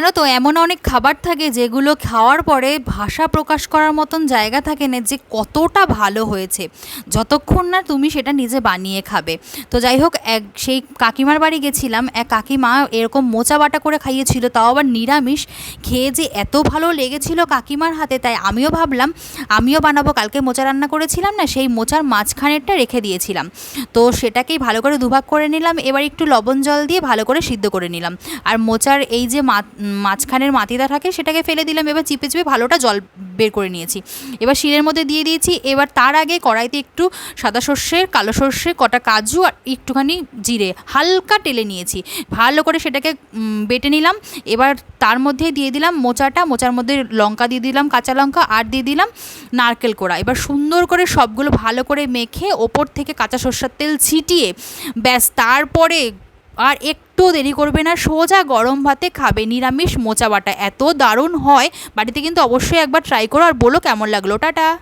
জানো তো, এমন অনেক খাবার থাকে যেগুলো খাওয়ার পরে ভাষা প্রকাশ করার মতন জায়গা থাকে না যে কতটা ভালো হয়েছে। যতক্ষণ না তুমি সেটা নিজে বানিয়ে খাবে। তো যাই হোক, এক, সেই কাকিমার বাড়ি গেছিলাম, এক কাকিমা এরকম মোচা বাটা করে খাইয়েছিল, তাও আবার নিরামিষ। খেয়ে যে এত ভালো লেগেছিল কাকিমার হাতে, তাই আমিও ভাবলাম, আমিও বানাবো। কালকে মোচা রান্না করেছিলাম না, সেই মোচার মাঝখানেরটা রেখে দিয়েছিলাম। তো সেটাকেই ভালো করে দুভাগ করে নিলাম, এবার একটু লবণ জল দিয়ে ভালো করে সিদ্ধ করে নিলাম। আর মোচার এই যে মা- মাঝখানের মাটিটা থাকে, সেটাকে ফেলে দিলাম। এবার চিপে চিপে ভালোটা জল বের করে নিয়েছি। এবার শিলের মধ্যে দিয়ে দিয়েছি। এবার তার আগে কড়াইতে একটু সাদা সর্ষে, কালো সর্ষে, কটা কাজু আর একটুখানি জিরে হালকা টেলে নিয়েছি। ভালো করে সেটাকে বেটে নিলাম। এবার তার মধ্যে দিয়ে দিলাম মোচাটা। মোচার মধ্যে লঙ্কা দিয়ে দিলাম, কাঁচা লঙ্কা, আর দিয়ে দিলাম নারকেল কোড়া। এবার সুন্দর করে সবগুলো ভালো করে মেখে ওপর থেকে কাঁচা সর্ষের তেল ছিটিয়ে, ব্যাস, তারপরে আর একটু দেরি করবে না। সোজা গরম ভাতে খাবে। নিরামিষ মোচা বাটা এত দারুণ হয়। বাড়িতে কিন্তু অবশ্যই একবার ট্রাই করো। আর বলো কেমন লাগল। টাটা।